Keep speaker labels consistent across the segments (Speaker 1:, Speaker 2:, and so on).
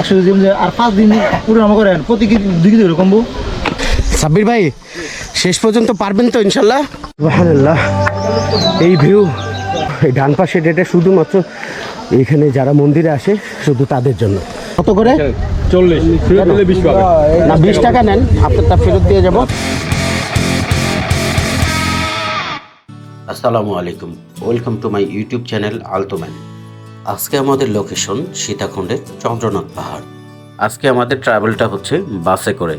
Speaker 1: একশো দিন আর পাঁচ দিন পুরো আমার করেন। প্রতি কেজি দুই কেজি এরকম বউ
Speaker 2: সাব্বির ভাই শেষ পর্যন্ত পারবেন তো ইনশাল্লাহ? সুবহানাল্লাহ। এই ভিউ এই ডান পাশে এটা শুধুমাত্র এখানে যারা মন্দিরে আসে শুধু তাদের জন্য। কত করে?
Speaker 3: চল্লিশ। পাবে।
Speaker 2: না বিশ টাকা নেন আপনার তা ফেরত দিয়ে যাব। আসসালামু আলাইকুম। Welcome to my YouTube channel আলতোম্যান আজকে আমাদের লোকেশন সীতাকুণ্ডের চন্দ্রনাথ পাহাড়। আজকে আমাদের ট্রাভেলটা হচ্ছে বাসে করে।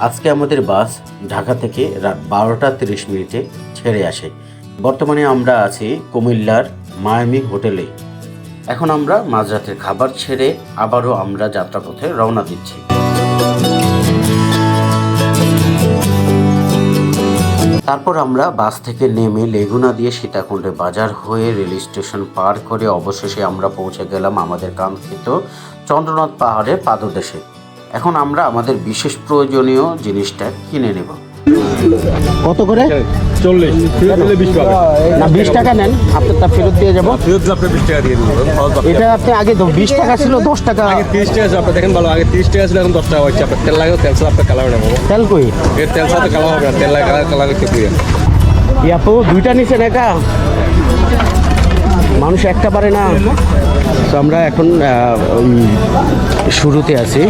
Speaker 2: আজকে আমাদের বাস ঢাকা থেকে রাত বারোটা তিরিশ মিনিটে ছেড়ে আসে। বর্তমানে আমরা আছি কুমিল্লার মায়ামি হোটেলে। এখন আমরা মাঝরাতের খাবার ছেড়ে আবারও আমরা যাত্রাপথে রওনা দিচ্ছি। তারপর আমরা বাস থেকে নেমে লেগুনা দিয়ে সীতাকুণ্ডে বাজার হয়ে রেল স্টেশন পার করে অবশেষে আমরা পৌঁছে গেলাম আমাদের কাঙ্ক্ষিত চন্দ্রনাথ পাহাড়ের পাদদেশে। এখন আমরা আমাদের বিশেষ প্রয়োজনীয় জিনিসটা কিনে নেব। কত করে?
Speaker 3: চল্লিশ। ফেরত দিলে বিশ পাবে।
Speaker 2: না বিশ টাকা নেন আপনারটা ফেরত দিয়ে যাব।
Speaker 3: ফেরত আপনি বিশ টাকা দিয়ে দিবেন
Speaker 2: এটা আপনি আগে বিশ টাকা ছিল দশ টাকা।
Speaker 3: আগে তিরিশ টাকা ছিল আপনি দেখেন ভালো আগে তিরিশ টাকা ছিল এখন দশ টাকা হচ্ছে। আপনার তেল লাগে তেল আপনার
Speaker 2: তেল কই?
Speaker 3: এর তেল হবে না তেল লাগে
Speaker 2: ইয়াপু দুইটা নিচে একা? মানুষ একটা পারে না। তো আমরা এখন শুরুতে আছি।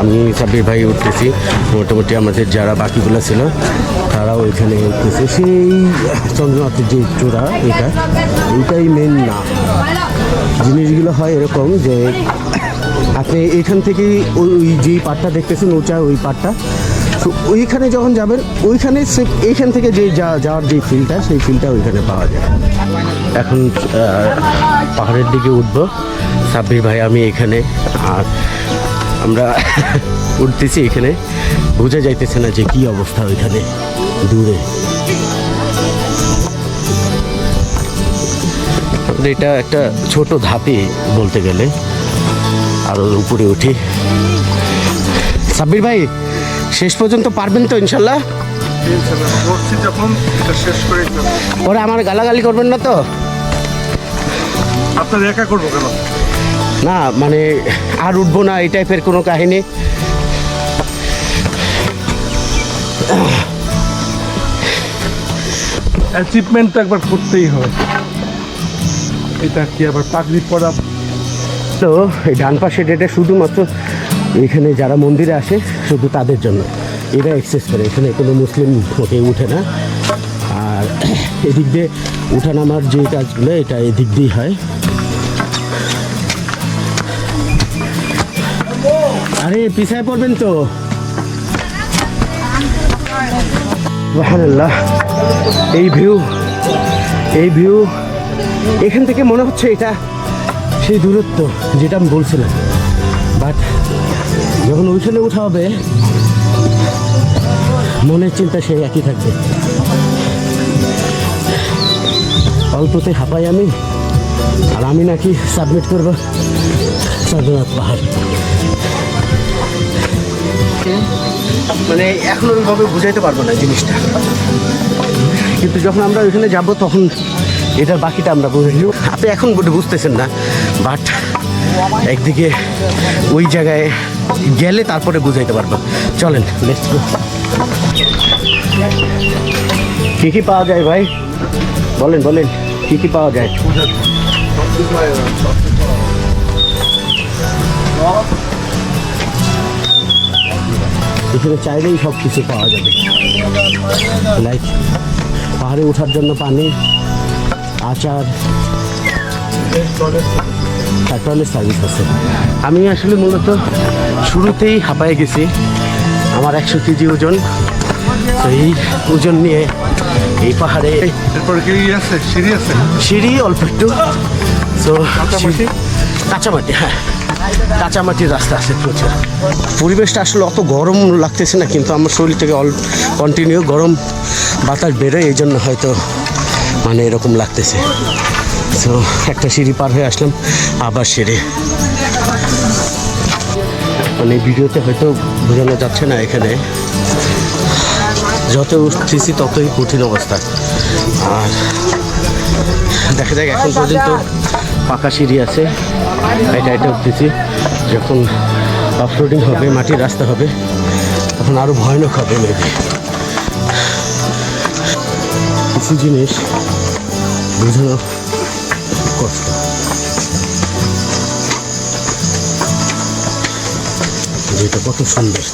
Speaker 2: আমি সাব্বির ভাই উঠতেছি। মোটামুটি আমাদের যারা বাকিগুলো ছিল, তারাও এখানে উঠতেছে। সেই চন্দ্রনাথের যে চূড়া এটা। এইটাই মেন না। জিনিসগুলো হয় এরকম যে আপনি এখান থেকে ওই যেই পাটটা দেখতেছেন উঁচা ওই পাটটা তো ওইখানে যখন যাবেন, ওইখানে এইখান থেকে যে যা- যাওয়ার যে ফিলটা সেই ফিলটা ওইখানে পাওয়া যায়। এখন পাহাড়ের দিকে উঠবো। সাব্বির ভাই, আমি এখানে, আর আমরা উঠতেছি এখানে। বোঝা যাইতেছে না যে কি অবস্থা ওইখানে, দূরে। এটা একটা ছোট ধাপে বলতে গেলে, আরও উপরে উঠি। সাব্বির ভাই শেষ পর্যন্ত পারবেন তো ইনশাল্লাহ। পরে আমার গালাগালি করবেন না তো?
Speaker 4: আপনার একা করব কেন?
Speaker 2: না মানে আর উঠবো না এই টাইপের কোনো কাহিনী।
Speaker 4: অ্যাচিভমেন্ট তো একবার করতেই হয় এটা কি আবার পাগড়ি পরা?
Speaker 2: তো এই ডান পাশে ডেটে শুধুমাত্র এখানে যারা মন্দিরে আসে, শুধু তাদের জন্য। এরা এক্সেস করে। এখানে কোনো মুসলিম কেউ উঠে না। আর এদিক দিয়ে উঠানামার যে কাজগুলো, এটা এদিক দিয়েই হয়। আরে, পিছায় পড়বেন তো। সুবহানাল্লাহ। এই ভিউ এই ভিউ এখান থেকে মনে হচ্ছে এটা সেই দূরত্ব, যেটা আমি বলছিলাম। বাট যখন ওইখানে উঠা হবে, মনের চিন্তা সেই একই থাকবে। অল্পতে হাঁপাই আমি, আর আমি নাকি সাবমিট করব চন্দ্রনাথ পাহাড়। মানে এখন ওইভাবে বুঝাইতে পারব না জিনিসটা। কিন্তু যখন আমরা ওইখানে যাব, তখন এটার বাকিটা আমরা বুঝে নিব। আপনি এখন বুঝ- বুঝতেছেন না বাট একদিকে ওই জায়গায় গেলে তারপরে বুঝাইতে পারব। চলেন লেটস গো কী কী পাওয়া যায় ভাই? বলেন বলেন, কী কী পাওয়া যায়? এখানে চাইলেই সব কিছু পাওয়া যাবে। লাইক পাহাড়ে ওঠার জন্য পানি, আচার টয়লেট সার্ভিস আছে। আমি আসলে মূলত শুরুতেই হাঁপায়ে গেছি। আমার একশো কেজি ওজন। তো এই ওজন নিয়ে এই পাহাড়ে
Speaker 4: এরপর কি আছে? সিঁড়ি আছে?
Speaker 2: সিঁড়ি অল্প একটু। তো
Speaker 4: কাঁচামাটি?
Speaker 2: কাঁচামাটি হ্যাঁ। কাঁচামাটির রাস্তা আছে প্রচুর। পরিবেশটা আসলে অত গরম লাগতেছে না কিন্তু আমার শরীর থেকে অল কন্টিনিউ গরম বাতাস বেরোয় এই জন্য হয়তো মানে এরকম লাগতেছে। তো একটা সিঁড়ি পার হয়ে আসলাম আবার সিঁড়ি। মানে ভিডিওতে হয়তো বোঝানো যাচ্ছে না এখানে। যত উঠতেছি ততই কঠিন অবস্থা। আর দেখা যাক, এখন পর্যন্ত পাকা সিঁড়ি আছে। এটা এটা উঠতেছি। যখন অফরোডিং হবে, মাটির রাস্তা হবে, তখন আরও ভয়ানক হবে মেবি কিছু জিনিস বোঝানো কষ্ট। কত সুন্দর।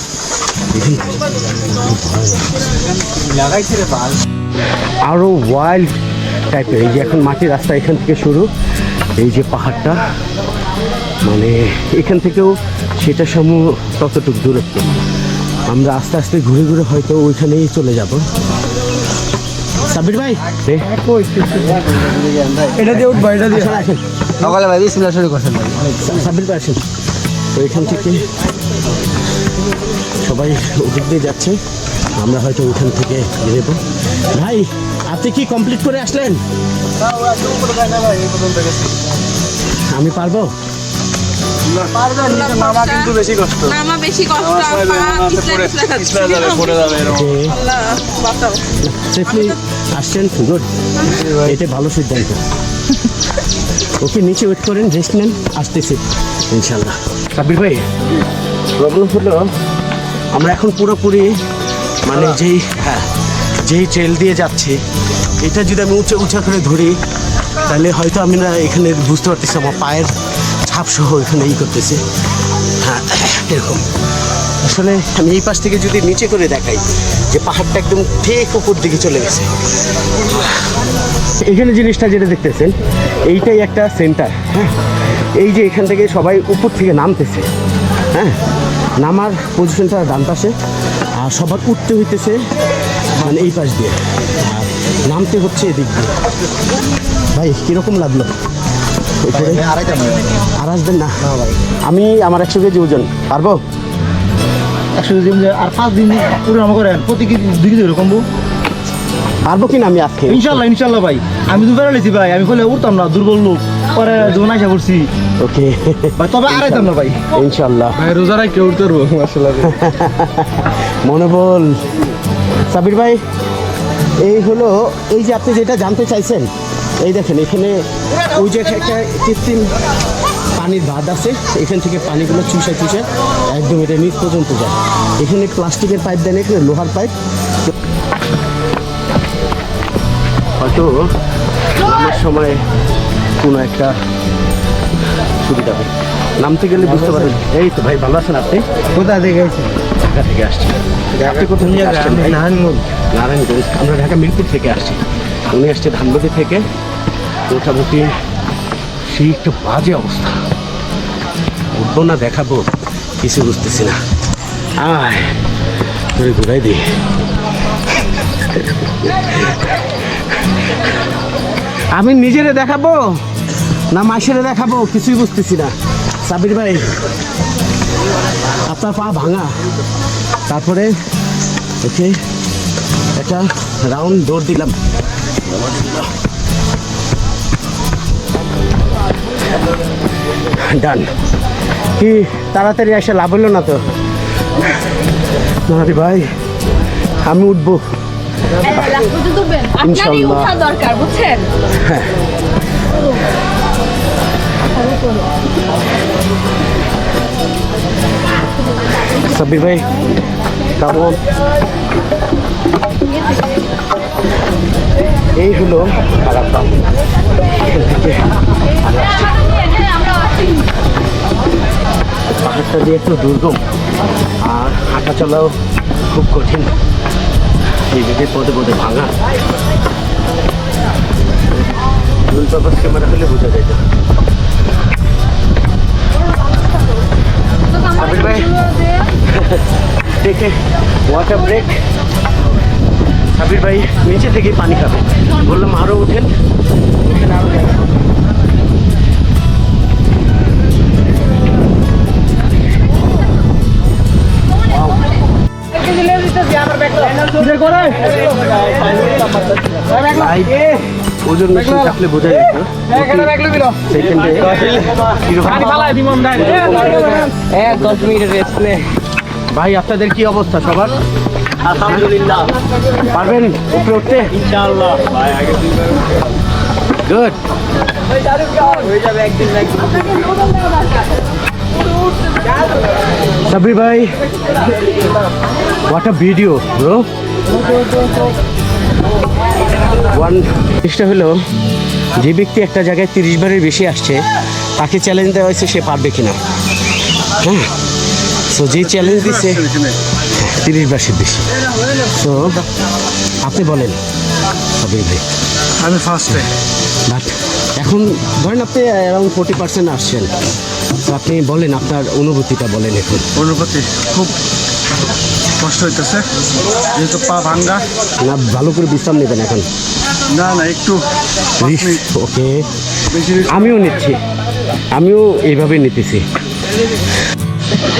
Speaker 2: আরও ওয়াইল্ড টাইপের এই যে এখন মাটির রাস্তা এখান থেকে শুরু। এই যে পাহাড়টা মানে এখান থেকেও সেটা সমূহ ততটুক দূরত্ব। আমরা আস্তে আস্তে ঘুরে ঘুরে হয়তো ওইখানেই চলে যাব। সাবির ভাই? রে,
Speaker 4: এটা দিয়ে উঠবা এটা দিয়ে।
Speaker 1: সকালে ভাই বিসমিল্লাহ শুরু করছেন ভাই।
Speaker 2: সাবির ভাই আসেন। তো এখান থেকে সবাই ওদিক দিয়ে যাচ্ছে। আমরা হয়তো ওইখান থেকে নেব। ভাই আপনি কি কমপ্লিট করে আসলেন? আমি পারব? এটা ভালো সিদ্ধান্ত। ওকে নিচে ওয়েট করেন রেস্ট নেন। আসতেছি ইনশাল্লাহ। সাবির ভাই প্রবলেম হলো আমরা এখন পুরোপুরি মানে যেই হ্যাঁ যেই ট্রেল দিয়ে যাচ্ছি এটা যদি আমি উঁচা উঁচা করে ধরি তাহলে হয়তো আমি না এখানে বুঝতে পারতেছি আমার পায়ের ছাপ সহ এখানে ই করতেছি। হ্যাঁ এরকম। আসলে আমি এই পাশ থেকে যদি নিচে করে দেখাই যে পাহাড়টা একদম ঠিক উপর দিকে চলে গেছে। এখানে জিনিসটা যেটা দেখতেছেন এইটাই একটা সেন্টার হ্যাঁ এই যে এখান থেকে সবাই উপর থেকে নামতেছে। হ্যাঁ নামার পজিশনটা ডান পাশে আর সবার উঠতে হইতেছে মানে এই পাশ দিয়ে। আর নামতে হচ্ছে এদিক দিয়ে। ভাই কীরকম লাগল? আর আসবেন না? আমি আমার একশো কেজি ওজন। পারব?
Speaker 1: একশো দিন আর পাঁচ দিন পরিণাম করেন প্রতি কেজি দুই কেজি এরকম
Speaker 2: পারব কি না আমি আজকে?
Speaker 1: ইনশাল্লাহ ইনশাল্লাহ ভাই। আমি তো বেড়ালেছি ভাই। আমি বলে উঠতাম না দুর্বল লোক। পরে যখন আশা করছি।
Speaker 2: ওকে
Speaker 1: ভাই তবে আড়াইতাম না ভাই।
Speaker 2: ইনশাল্লাহ।
Speaker 4: ভাই রোজারাই কেউ উঠতে পারব মাসাল্লাহ
Speaker 2: মনে বল সাবির ভাই এই হলো এই যে আপনি যেটা জানতে চাইছেন এই দেখেন এখানে ওই যে একটা কৃত্রিম পানির বাঁধ আছে এখান থেকে পানিগুলো চুষে চুষে একদম এটা নিচ পর্যন্ত যায়। এখানে প্লাস্টিকের পাইপ দেন এখানে লোহার পাইপ। হয়তো সময় কোনো একটা সুবিধা হবে। নামতে গেলে বুঝতে পারবেন। এই তো ভাই ভালো আছেন আপনি?
Speaker 1: কোথা থেকে গেছি
Speaker 2: ঢাকা থেকে আসছি। আপনি কোথা থেকে আসছেন ভাই? নারায়ণগঞ্জ। আমরা ঢাকা মিরপুর থেকে আসছি। উনি আসছে ধানবাদি থেকে। মোটামুটি সেই একটা বাজে অবস্থা। উঠবো না দেখাবো। কিছু বুঝতেছি না। আয় তোরে ঘুরাই দিই। আমি নিজেরে দেখাবো? না মাসেরে দেখাবো কিছুই বুঝতেছি না। সাবির ভাই আপনার পা ভাঙা। তারপরে ওকে একটা রাউন্ড দৌড় দিলাম। ডান কি তাড়াতাড়ি এসে লাভ হলো না তো? নারে ভাই আমি উঠবো। ইনশাল্লাহ।
Speaker 5: দরকার বুঝছেন?
Speaker 2: হ্যাঁ। সাব্বির ভাই কেমন এই হলো আরামবাগ এখান থেকে পাহাড়টা দিয়ে একটু দুর্গম, আর হাঁটা চলাও খুব কঠিন। দিকে পদে পদে ভাঙা। ফুল পারপাস ক্যামেরা হলে বোঝা যায়। না সাবির ভাই। টেকে ওয়াটার ব্রেক সাবির ভাই নিচে থেকে পানি খাবে। বললাম আরও উঠেন। উঠেন আরও যাবেন। ওজন মেশিন থাকলে বোঝা যেত। সেকেন্ডে
Speaker 3: দশ মিনিটের রেস্ট নে।
Speaker 2: ভাই আপনাদের কি অবস্থা সবার?
Speaker 3: আলহামদুলিল্লাহ।
Speaker 2: পারবেন উপরে উঠতে?
Speaker 3: ইনশাআল্লাহ। ভাই আগে
Speaker 2: গুড
Speaker 3: হয়ে যাবে একদিন না একদিন
Speaker 2: সাব্বির ভাই what a video bro one জিনিসটা হলো যে ব্যক্তি একটা জায়গায় তিরিশ বারের বেশি আসছে তাকে চ্যালেঞ্জ দেওয়া হয়েছে সে পারবে কিনা? হ্যাঁ? সো যে চ্যালেঞ্জ দিচ্ছে তিরিশ বারের বেশি। তো আপনি বলেন। ভাই।
Speaker 1: আমি ফার্স্টে
Speaker 2: বাট এখন ধরেন আপনি অ্যারাউন্ড ফোর্টি পার্সেন্ট আসছেন। তো আপনি বলেন আপনার অনুভূতিটা বলেন এখন।
Speaker 1: অনুভূতি খুব কষ্ট হইতেছে যেহেতু পা ভাঙ্গা।
Speaker 2: না ভালো করে বিশ্রাম নেবেন এখন।
Speaker 1: না না একটু
Speaker 2: ওকে। আমিও নিচ্ছি। আমিও এইভাবে নিতেছি।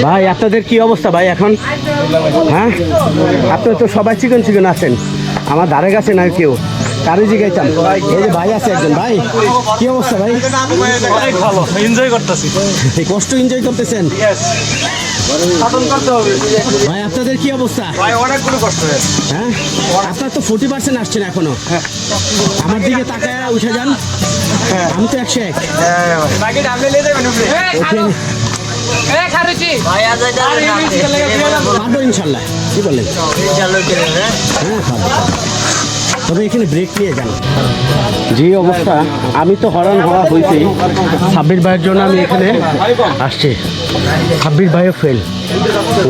Speaker 2: ভাই আপনাদের কি অবস্থা ভাই এখন? হ্যাঁ? আপনারা তো সবাই চিকন চিকন আছেন। আমার ধারে কাছে না কেউ। কারও জিগাইতাম। এই যে ভাই আছে একজন ভাই কি অবস্থা ভাই?
Speaker 1: অনেক ভালো এনজয় করতেছি।
Speaker 2: এই কষ্ট এনজয় করতেছেন? ভাই আপনাদের কি অবস্থা?
Speaker 1: ভাই অনেকগুলো কষ্ট হয়েছে।
Speaker 2: হ্যাঁ? আপনার তো ফোর্টি পার্সেন্ট আসছেন এখনও। আমার দিকে তাকায় উঠে যান। আমি তো একশো এক। পারব ইনশাল্লাহ। কি বলেন হ্যাঁ। তবে এখানে ব্রেক নিয়ে যান। যে অবস্থা। আমি তো হরান হওয়া হয়েছি সাব্বির ভাইয়ের জন্য আমি এখানে আসছি। সাব্বির ভাইও ফেল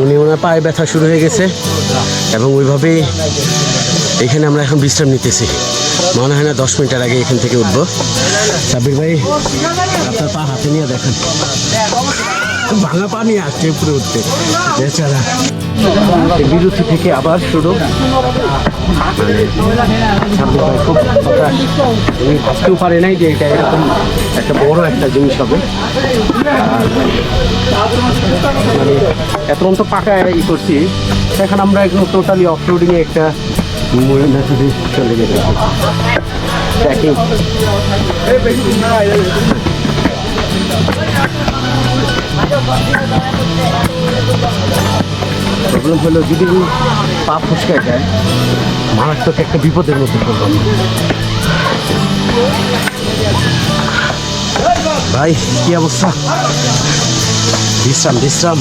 Speaker 2: উনি ওনার পায়ে ব্যথা শুরু হয়ে গেছে এবং ওইভাবেই এখানে আমরা এখন বিশ্রাম নিতেছি। মনে হয় না দশ মিনিটের আগে এখান থেকে উঠবো। সাব্বির ভাই আপনার পা হাতে নিয়ে দেখেন। ভাঙা পানি আসছে উপরে উঠতে। বেচারা বিরতি থেকে আবার শুরু। খুব ভাবতেও পারে নাই যে এটা এরকম একটা বড় একটা জিনিস হবে। মানে এত অন্ত পাকা ই করছি। এখন আমরা একদম টোটালি অফ রোডিংয়ে একটা চলে যেতে ট্র্যাকিং প্রবলেম হলো যদি পা ফুচকা যায়, মারাত্মক একটা বিপদের মধ্যে পড়লাম ভাই, কি অবস্থা? বিশ্রাম বিশ্রাম।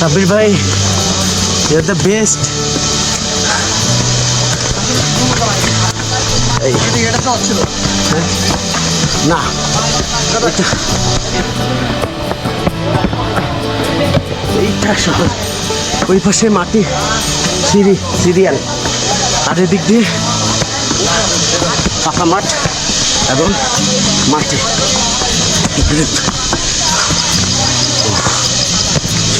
Speaker 2: সাবির ভাই ইউর দ্য বেস্ট? না। এইটা সহজ ওই পাশে মাটি, সিঁড়ি সিরিয়াল আর এদিক দিয়ে পাকা মাঠ এবং মাটি।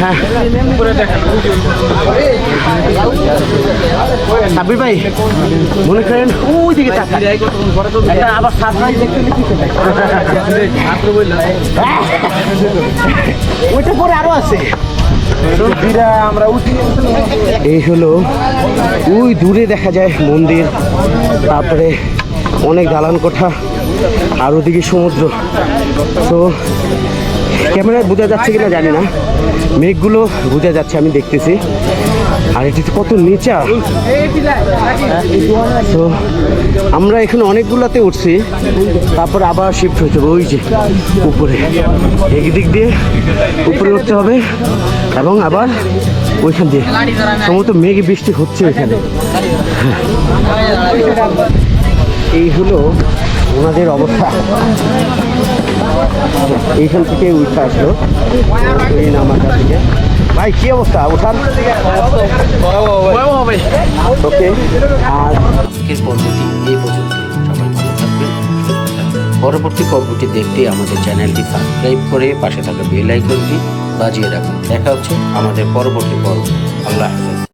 Speaker 2: হ্যাঁ ভাই, মনে করেন ওই দিকে আবার দেখতে ওইটা পরে আরও আছে। এই হলো, ওই দূরে দেখা যায় মন্দির। তারপরে অনেক দালান কোঠা আর ওদিকে সমুদ্র। তো ক্যামেরায় বোঝা যাচ্ছে কিনা জানি না। মেঘগুলো বোঝা যাচ্ছে, আমি দেখতেছি। আর এটিতে কত নিচা। তো আমরা এখানে অনেকগুলাতে উঠছি, তারপর আবার শিফট হয়েছে ওই যে উপরে। একদিক দিয়ে উপরে উঠতে হবে এবং আবার ওইখান দিয়ে। সমস্ত মেঘ বৃষ্টি হচ্ছে ওইখানে। এই হলো ওনাদের অবস্থা। এইখান থেকে উঠে আসলো। এই নামাটা থেকে ভাই, কি অবস্থা? ওঠার ওকে। আর। পরবর্তী পর্বটি দেখতে আমাদের চ্যানেলটি সাবস্ক্রাইব করে পাশে থাকা বেল আইকনটি বাজিয়ে রাখুন। দেখা হচ্ছে আমাদের পরবর্তী পর্ব। আল্লাহ হাফেজ।